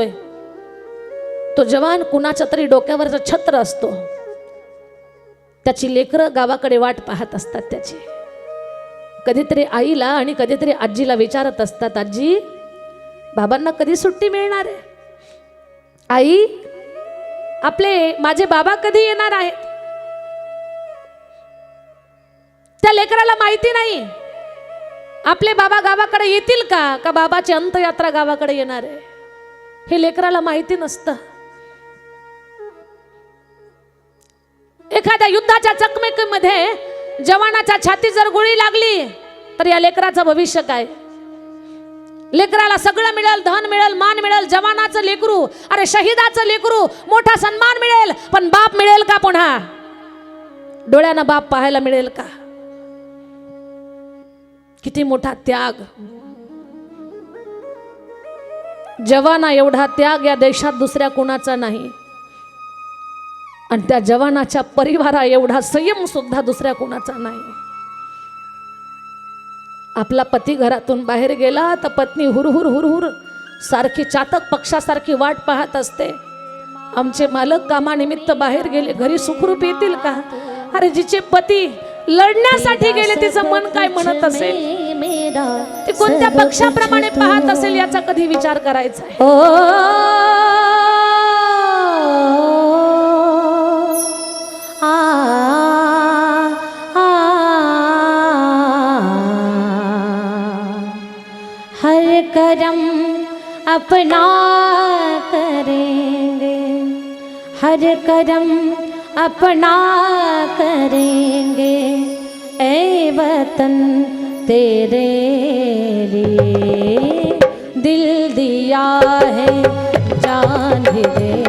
तो जवान कुणाच्या तरी डोक्यावरचा छत्र असतो. त्याची लेकरं गावाकडे वाट पाहत असतात त्याची. कधीतरी आईला आणि कधीतरी आजीला विचारत असतात आजी बाबांना कधी सुट्टी मिळणार आहे? आई आपले माझे बाबा कधी येणार आहेत? त्या लेकराला माहिती नाही. आपले बाबा गावाकडे येतील का? का बाबाची अंतयात्रा गावाकडे येणार आहे? हे लेकराला माहिती नसतं. एखाद्या युद्धाच्या चकमकीमध्ये जवानाच्या छाती जर गोळी लागली तर या लेकराचं भविष्य काय? लेकराला सगळं मिळेल धन मिळेल मान मिळेल जवानाचं लेकरू अरे शहीदाचं लेकरू मोठा सन्मान मिळेल पण बाप मिळेल का पुन्हा? डोळ्यानं बाप पाहायला मिळेल का? किती मोठा त्याग. जवाना एवढा त्याग या देशात दुसऱ्या कोणाचा नाही. आणि त्या जवानाच्या परिवारा एवढा संयम सुद्धा दुसऱ्या कोणाचा नाही. आपला पती घरातून बाहेर गेला तर पत्नी हुरहुर हुरहुर सारखी चातक पक्षासारखी वाट पाहत असते. आमचे मालक कामानिमित्त बाहेर गेले. घरी सुखरूप येतील का? अरे जिचे पती लढण्यासाठी गेले तिचं मन काय म्हणत असेल? कोणत्या पक्षाप्रमाणे पाहत असेल याचा कधी विचार करायचा हर करम अपना करेंगे। हर करम अपना करेंगे। ए वतन तेरे लिए दिल दिया है जान भी दे